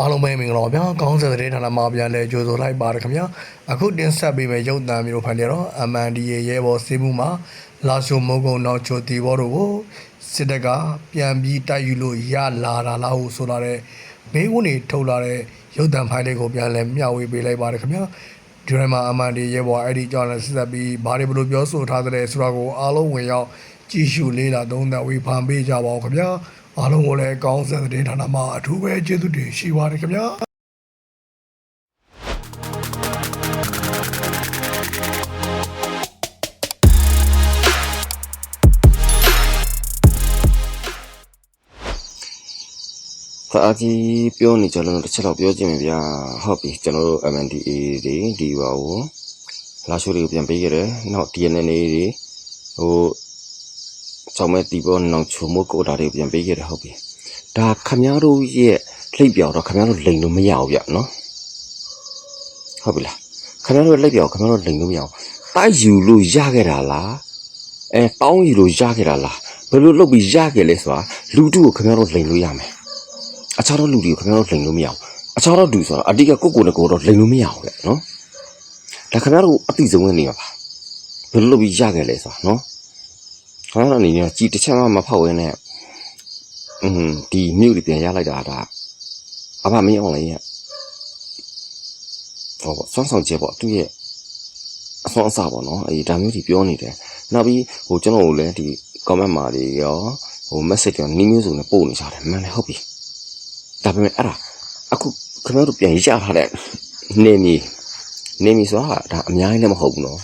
အားလုံးပဲမင်္ဂလာပါဗျာကောင်းစင်တဲ့ဌာနမှာပြန်လဲကြိုဆိုလိုက်ပါတယ်ခင်ဗျာအခုတင်ဆက်ပေးမယ့်ရုပ်သံမျိုးဖန်ကြတော့ MNDA ရဲဘော်စီးမှုမှာလာရှိုမုံကုံနောက်ချိုတီဘောတို့ကိုစစ်တပ်ကပြန်ပြီးတိုက်ယူလို့ရလာတာလားဟုဆိုလာတဲ့ဘေးကုန်းနေထုတ်လာတဲ့ရုပ်သံဖိုင်လေးကိုပြန်လဲမျှဝေပေးလိုက်ပါတယ်ခင်ဗျာဒီထဲမှာ MNDA ရဲဘော်အဲ့ဒီကြောင့်လည်းဆက်ဆက်ပြီးဘာတွေဘလို့ပြောဆိုထားတဲ့ဆိုတာကိုအားလုံးဝင်ရောက်ကြည့်ရှုလေးလာသုံးသပ်ဝေဖန်ပေးကြပါဦးခင်ဗျာ အားလုံးကိုလည်းကောင်းစင်တဲ့ဌာနမှာအထူးပဲကျေးဇူးတင်ရှိပါတယ်ခင်ဗျာခါအကြီးပြောနေကြလို့တစ်ချက်တော့ပြောချင်ပြီဗျာဟုတ်ပြီကျွန်တော်တို့ MNDA တွေဒီပါကိုလာရှိုးတွေကိုပြန်ပေးခဲ့တယ်နောက် DNA တွေဟို ကျောင်းမဲ့တီပေါ်နောက်ချုံမို့ကိုတာတွေကိုပြန်ပေးခဲ့တယ်ဟုတ်ပြီဒါခမည်းတော်ရဲ့လိပ်ပြောင်တော့ခမည်းတော်လိန်လို့မရဘူးဗျနော်ဟုတ်ပြီလားခမည်းတော်လိပ်ပြောင်ခမည်းတော်လိန်လို့မရဘူးတိုက်ယူလို့ရခဲ့တာလားအဲတောင်းယူလို့ရခဲ့တာလားဘယ်လိုလုပ်ပြီးရခဲ့လဲဆိုတာလူတုကိုခမည်းတော်လိန်လို့ရမယ်အခြားသောလူတွေကိုခင်ဗျားတို့လိန်လို့မရအောင်အခြားသောလူဆိုတာအတိတ်ကကိုယ့်ကိုယ်နဲ့ကိုယ်တော့လိန်လို့မရအောင်လေနော်ဒါခင်ဗျားတို့အသိဆုံးဝင်နေပါပါဘယ်လိုလုပ်ပြီးရခဲ့လဲဆိုတာနော် ခင်ဗျားတို့အနေနဲ့ကြည်တစ်ချက်မှမဖောက်ဝဲနဲ့อืมဒီမြို့တွေပြန်ရလိုက်တာဒါအဖမင်းအောင်လေရဲ့ဟောပေါ့ဆွမ်းဆောင်ချက်ပေါ့သူ့ရဲ့အဆွမ်းအစပေါ့နော်အေးဒါမျိုးကြီးပြောနေတယ်နောက်ပြီးဟိုကျွန်တော်တို့လည်းဒီ comment မှာတွေရောဟို message တွေနီးမျိုးစုံနဲ့ပို့နေကြတယ်မှန်တယ်ဟုတ်ပြီဒါပေမဲ့အဲ့ဒါအခုခင်ဗျားတို့ပြန်ရထားတဲ့နေမီနေမီဆိုတာဒါအများကြီးလည်းမဟုတ်ဘူးနော်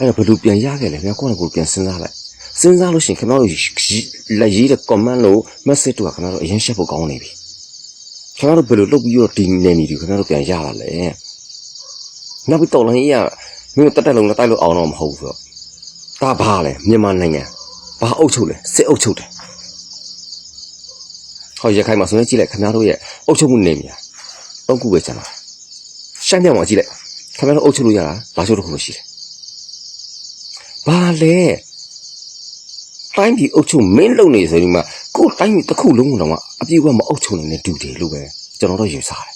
အဲ့ဒါဘယ်လိုပြန်ရခဲ့လဲခင်ဗျာကိုယ့်နဲ့ကိုယ်ပြန်စဉ်းစားလိုက်စဉ်းစားလို့ရှိရင်ခင်ဗျားတို့လက်ရေးတဲ့ comment လို့ message တို့ကခင်ဗျားတို့အရင်ရှက်ဖို့ကောင်းနေပြီခင်ဗျားတို့ဘယ်လိုလုပ်ပြီးတော့ဒီနေမီတွေခင်ဗျားတို့ပြန်ရလာလဲနောက်ပြီးတော့လည်းရမင်းတက်တက်လုံးနဲ့တိုက်လို့အောင်တော့မဟုတ်ဘူးဆိုတော့ဒါဘာလဲမြန်မာနိုင်ငံဘာအုပ်ချုပ်လဲစစ်အုပ်ချုပ်တယ်ဟောရခိုင်မှာဆိုရင်ကြည့်လိုက်ခင်ဗျားတို့ရဲ့အုပ်ချုပ်မှုနေမြာတော့ခုပဲကျန်တာရှမ်းမြောက်မှာကြည့်လိုက်ခင်ဗျားတို့အုပ်ချုပ်လို့ရတာလာချိုးတစ်ခုလို့ရှိတယ် ဘာလဲတိုင်းပြည်အုပ်ချုပ်မင်းလုံနေဆိုဒီမှာကိုယ်တိုင်းပြည်တစ်ခုလုံးကတော့မှအပြည့်အဝမအုပ်ချုပ်နိုင်တဲ့ဒူတယ်လို့ပဲကျွန်တော်တို့ယူဆတယ်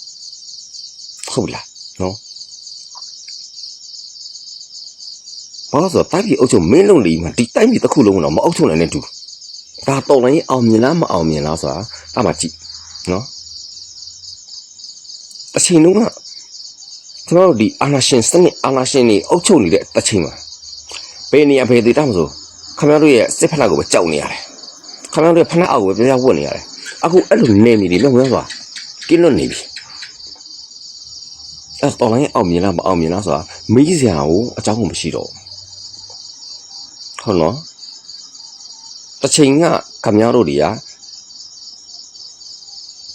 ဟုတ်ပြီလားနော်ဘာလို့ဆိုတော့တိုင်းပြည်အုပ်ချုပ်မင်းလုံနေမှာဒီတိုင်းပြည်တစ်ခုလုံးကတော့မအုပ်ချုပ်နိုင်တဲ့ဒူဒါတော်လိုင်းအောင်မြင်လားမအောင်မြင်လားဆိုတာအမှကြည့်နော်အချိန်တုန်းကကျွန်တော်တို့ဒီအာနာရှင်စနစ်အာနာရှင်တွေအုပ်ချုပ်နေတဲ့အချိန်မှာ ဘယ်နေရာဘယ်ဒေသမှာဆိုခင်ဗျားတို့ရဲ့စစ်ဖက်လက်ကိုပဲကြောက်နေရတယ်ခင်ဗျားတို့ရဲ့ဖက်လက်အောက်ကိုပဲပြောင်းဝတ်နေရတယ်အခုအဲ့လိုနေနေတယ်မြောက်များစွာကင်းလွတ်နေပြီအဲ့တော်လိုင်းအောင်မြင်လားမအောင်မြင်လားဆိုတာမေးစရာကိုအကြောင်းကိုမရှိတော့ဘူးဟုတ်နော်တစ်ချိန်ကခမည်းတော်တွေက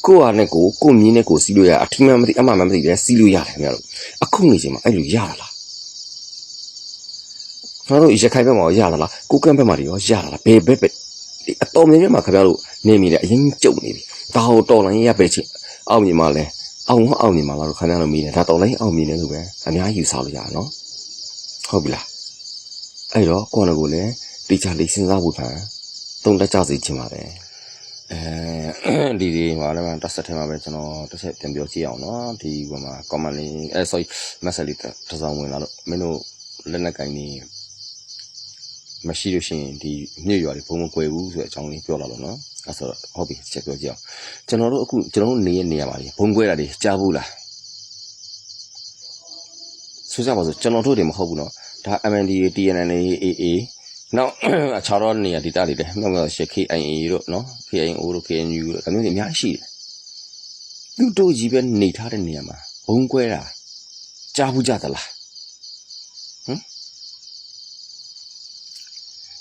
ကိုယ့်ဟာနဲ့ကိုယ်ကိုယ်မြင်းနဲ့ကိုယ်စီးလို့ရအထီးမှမသိအမှန်မှမသိလဲစီးလို့ရတယ်ခင်ဗျားတို့အခုနေချိန်မှာအဲ့လိုရတာလား ကျွန်တော်တို့ရခိုင်ဘက်မှာရလာလားကိုကန့်ဘက်မှာရောရလာလားဘယ်ဘက်ပဲအတော်များများမှာခင်ဗျားတို့နေမိတယ်အရင်ကြုံနေပြီဒါဟောတော်လိုင်းရပဲချင်းအောင်မြင်ပါလဲအောင်ဟောအောင်မြင်ပါလားလို့ခင်ဗျားတို့မိတယ်ဒါတော်လိုင်းအောင်မြင်တယ်လို့ပဲအများကြီးယူဆလို့ရတာနော်ဟုတ်ပြီလားအဲ့တော့ကိုယ့်ကိုယ်လည်းတေချာလေးစဉ်းစားဖို့ပါတုံတက်ကြစေချင်ပါတယ်အဲဒီဒီမှာလည်းတက်ဆက်ထဲမှာပဲကျွန်တော်တက်ဆက်ပြန်ပြောကြည့်အောင်နော်ဒီဘက်မှာ comment လေးအဲ sorry message လေးတစ်စောင်ဝင်လာလို့မင်းတို့လက်နက်ကင်နေ မရှိလို့ရှိရင်ဒီမြို့ရွာတွေဘုံမကွယ်ဘူးဆိုတဲ့အကြောင်းလေးပြောလာတော့နော်အဲဆိုတော့ဟုတ်ပြီချက်ပြောကြအောင်ကျွန်တော်တို့အခုကျွန်တော်တို့နေရနေရပါလေဘုံကွယ်တာတွေကြားဘူးလားဆိုကြပါစို့ကျွန်တော်တို့တွေမဟုတ်ဘူးနော်ဒါ MND TNN AA နောက်အခြားတော့နေရာဒေသတွေလည်းနောက်မှရှ KIA တို့နော် KIO တို့ KNU တို့ဒါမျိုးတွေအများကြီးရှိတယ်သူတို့ကြီးပဲနေထားတဲ့နေရာမှာဘုံကွဲတာကြားဘူးကြသလား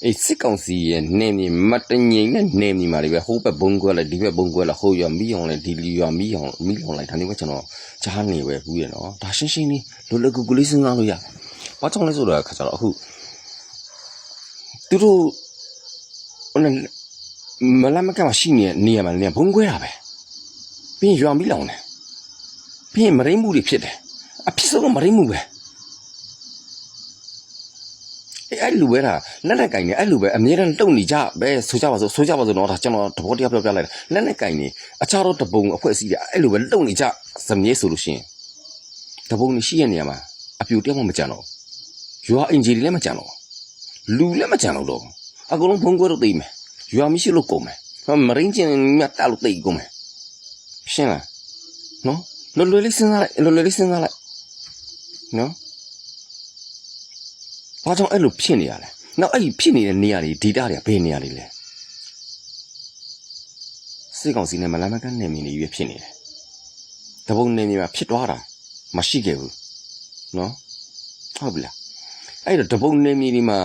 အေးစစ်ကောင်စီရဲ့နေမြေမတငိမ့်နဲ့နေမြေမှာတွေပဲဟိုးဘက်ဘုံကွဲလိုက်ဒီဘက်ဘုံကွဲလိုက်ဟိုရွာမီးအောင်လိုက်ဒီလီရွာမီးအောင်မီးလောင်လိုက်ဒါမျိုးပဲကျွန်တော်ကြားနေပဲဘူးရနော်ဒါရှင်းရှင်းလေးလွယ်လွယ်ကူကူလေးစဉ်းစားလို့ရဘာကြောင့်လဲဆိုတော့ခါကြတော့အခုသူတို့ဟိုနဲ့မလာမကမရှိနေတဲ့နေရာမှာနေရာဘုံကွဲတာပဲပြီးရင်ရွာမီးလောင်တယ်ပြီးရင်မရိမှုတွေဖြစ်တယ်အဖြစ်ဆုံးကမရိမှုပဲ အဲအဲ့အဲ့လူပဲဒါလက်နဲ့ကင်နေအဲ့လူပဲအမြဲတမ်းတုံနေကြပဲဆိုကြပါစို့ဆိုကြပါစို့တော့ဒါကျွန်တော်တဘောတရားပြောပြလိုက်တယ်လက်နဲ့ကင်နေအခြားတော့တပုံအဖွဲ့အစည်းတွေအဲ့လိုပဲတုံနေကြစမြဲဆိုလို့ရှိရင်တပုံနေရှိရဲ့နေရာမှာအပြူတရားမှမကြံတော့ရွာအင်ဂျီတွေလည်းမကြံတော့လူလည်းမကြံတော့တော့အကုန်လုံးဖုံးကွဲတော့သိမယ်ရွာမရှိလို့ကုန်မယ်မရင်းချင်းမြတ်တက်လို့သိကုန်မယ်ရှင်းလားနော်လွယ်လွယ်လေးစဉ်းစားလိုက်လွယ်လွယ်လေးစဉ်းစားလိုက်နော်။ ဘာကြောင့်အဲ့လိုဖြစ်နေရလဲ။နောက်အဲ့ဒီဖြစ်နေတဲ့နေရာတွေဒေတာတွေကဘယ်နေရာတွေလဲ။စိတ်ကောင်စီနဲ့မလမကန်းနေမီနေပြီးဖြစ်နေတယ်။တပုံနေမြေမှာဖြစ်သွားတာမရှိခဲ့ဘူး။နော်။ဟုတ်ပြီလား။အဲ့တော့တပုံနေမြေဒီမှာ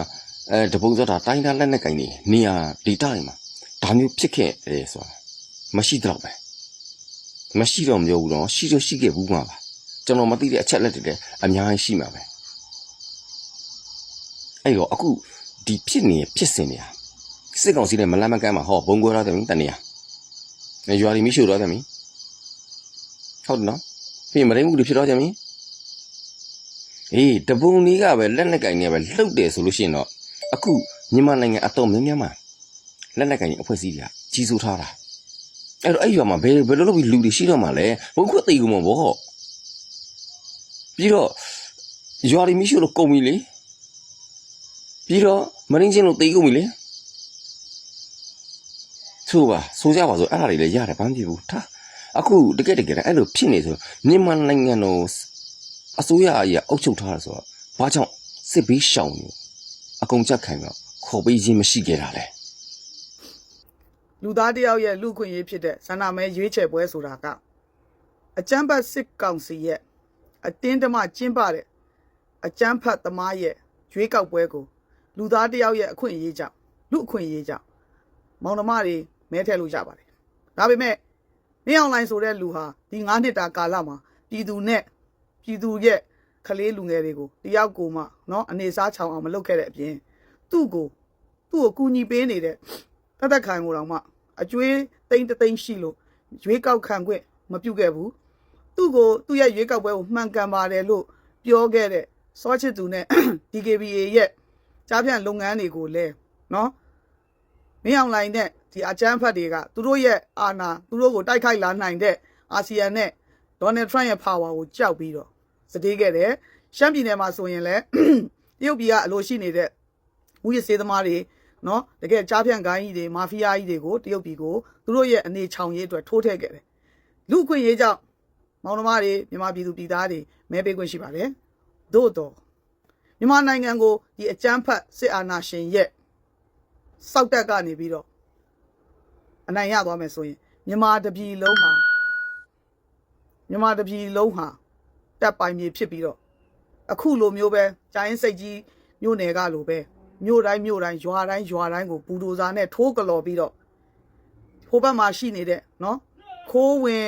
အဲတပုံဆိုတာတိုင်းသားလက်နဲ့ကင်နေနေရာဒေတာတွေမှာဒါမျိုးဖြစ်ခဲ့တယ်ဆိုတာမရှိတော့ပဲ။မရှိတော့မပြောဘူးတော့ရှိတော့ရှိခဲ့ဘူးမှာပါ။ကျွန်တော်မသိတဲ့အချက်လက်တွေလည်းအများကြီးရှိမှာပဲ။ အဲ့တော့အခုဒီဖြစ်နေဖြစ်စင်နေတာစစ်ကောင်စီနဲ့မလန့်မကမ်းမှာဟောဘုံကွဲတော့တယ်မင်းတနေရနေရွာလီမရှိတော့တယ်မင်းဟုတ်တယ်နော်ပြီးရင်မရင်းမှုတွေဖြစ်တော့ကြမင်းအေးတပုံကြီးကပဲလက်နဲ့ကင်နေပဲလှုပ်တယ်ဆိုလို့ရှိရင်တော့အခုမြန်မာနိုင်ငံအတော်များများမှာလက်နဲ့ကင်အဖွဲ့အစည်းတွေကကြီးစိုးထားတာအဲ့တော့အဲ့ရွာမှာဘယ်ဘယ်လိုလုပ်ပြီးလူတွေရှိတော့မှလဲဘုံခွတ်သိကူမှာဗောပြီးတော့ရွာလီမရှိလို့ကုန်ပြီလေ ပြီးတော့မရင်းချင်းလို့တေးကုန်ပြီလေဆိုပါဆိုကြပါဆိုအဲ့ဒါတွေလည်းရတယ်ဘာမှမဖြစ်ဘူးထားအခုတကယ်တကယ်အဲ့လိုဖြစ်နေဆိုမြန်မာနိုင်ငံတော်အစိုးရအရာအုပ်ချုပ်ထားတာဆိုတော့ဘာကြောင့်စစ်ဘေးရှောင်နေအကုန်ချက်ခံတော့ခေါ်ပေးခြင်းမရှိခဲ့တာလေလူသားတစ်ယောက်ရဲ့လူခွင့်ရေးဖြစ်တဲ့ဇန္နာမဲရွေးချယ်ပွဲဆိုတာကအကြမ်းဖက်စစ်ကောင်စီရဲ့အတင်းတမကျင်းပတဲ့အကြမ်းဖက်သမားရဲ့ရွေးကောက်ပွဲကို လူသားတစ်ယောက်ရဲ့အခွင့်အရေးကြောင့်လူအခွင့်အရေးကြောင့်မောင်နှမတွေမဲထည့်လို့ရပါတယ်ဒါပေမဲ့မင်းအွန်လိုင်းဆိုတဲ့လူဟာဒီ9နှစ်တာကာလမှာပြည်သူနဲ့ပြည်သူရဲ့ကလေးလူငယ်တွေကိုတယောက်ကိုမှเนาะအနေစားချောင်အောင်မလုပ်ခဲ့တဲ့အပြင်သူ့ကိုသူ့ကိုကူညီပေးနေတဲ့ တသက်ခံကိုတော့မှအကျွေးတိမ့်တသိမ့်ရှိလို့ရွေးကောက်ခံခွင့်မပြုတ်ခဲ့ဘူးသူ့ကိုသူ့ရဲ့ရွေးကောက်ပွဲကိုမှန်ကန်ပါတယ်လို့ပြောခဲ့တဲ့စောချစ်သူနဲ့ DKBA ရဲ့ ကြားဖြန့်လုပ်ငန်းတွေကိုလည်းနော်မင်းအောင်လိုင်းနဲ့ဒီအကြမ်းဖက်တွေကသူတို့ရဲ့အာဏာသူတို့ကိုတိုက်ခိုက်လာနိုင်တဲ့အာဆီယံနဲ့ဒေါ်နယ်ထရန့်ရဲ့ power ကိုကြောက်ပြီးတော့စတေးခဲ့တယ်ရှမ်းပြည်နယ်မှာဆိုရင်လည်းတရုတ်ပြည်ကအလိုရှိနေတဲ့ဦးရစေးသမားတွေနော်တကယ်ကြားဖြန့်ကိုင်းကြီးတွေမာဖီးယားကြီးတွေကိုတရုတ်ပြည်ကိုသူတို့ရဲ့အနေချောင်ရေးအတွက်ထိုးထည့်ခဲ့တယ်လူအခွင့်ရေးကြောင့်မောင်နှမတွေမြန်မာပြည်သူပြည်သားတွေမဲပေးခွင့်ရှိပါတယ်သို့တော့ မြန်မာနိုင်ငံကိုဒီအကြမ်းဖက်စစ်အာဏာရှင်ရဲ့စောက်တက်ကနေပြီးတော့အနိုင်ရသွားမယ်ဆိုရင်မြန်မာတပြည်လုံးဟာမြန်မာတပြည်လုံးဟာတက်ပိုင်မြေဖြစ်ပြီးတော့အခုလိုမျိုးပဲဂျိုင်းစိတ်ကြီးမြို့နယ်ကလိုပဲမြို့တိုင်းမြို့တိုင်းရွာတိုင်းရွာတိုင်းကိုဘူဒိုဇာနဲ့ထိုးကလော်ပြီးတော့ဟိုဘက်မှာရှိနေတဲ့နော်ခိုးဝင်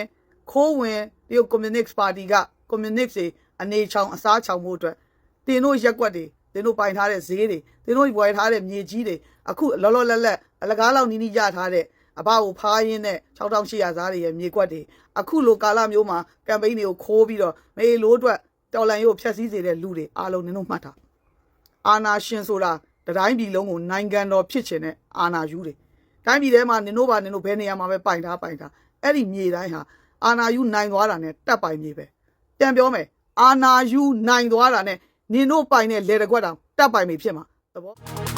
ခိုးဝင်တရုတ်ကွန်မြူနစ်ပါတီကကွန်မြူနစ်တွေအနေချောင်အစားချောင်မှုအတွက် တင်တို့ရက်ွက်တွေတင်တို့ပိုင်ထားတဲ့ဈေးတွေတင်တို့ဝယ်ထားတဲ့မြေကြီးတွေအခုလောလောလတ်လတ်အလကားလောက်နီးနီးရထားတဲ့အဘကိုဖားရင်းနဲ့6800စားတွေရဲ့မြေကွက်တွေအခုလိုကာလမျိုးမှာကမ်ပိန်းတွေကိုခိုးပြီးတော့မေလို့အတွက်တော်လန်ရုပ်ဖျက်ဆီးစေတဲ့လူတွေအားလုံးနင်တို့မှတ်ထားအာနာရှင်ဆိုတာတတိုင်းပြည်လုံးကိုနိုင်ငံတော်ဖြစ်ချင်တဲ့အာနာယူတွေတိုင်းပြည်ထဲမှာနင်တို့ပါနင်တို့ဘယ်နေရာမှာပဲပိုင်ထားပိုင်ထားအဲ့ဒီမြေတိုင်းဟာအာနာယူနိုင်သွားတာနဲ့တက်ပိုင်မြေပဲပြန်ပြောမယ်အာနာယူနိုင်သွားတာနဲ့ နင်တို့ပိုင်တဲ့လေတကွက်တောင်တက်ပိုင်မြေဖြစ်မှာသဘော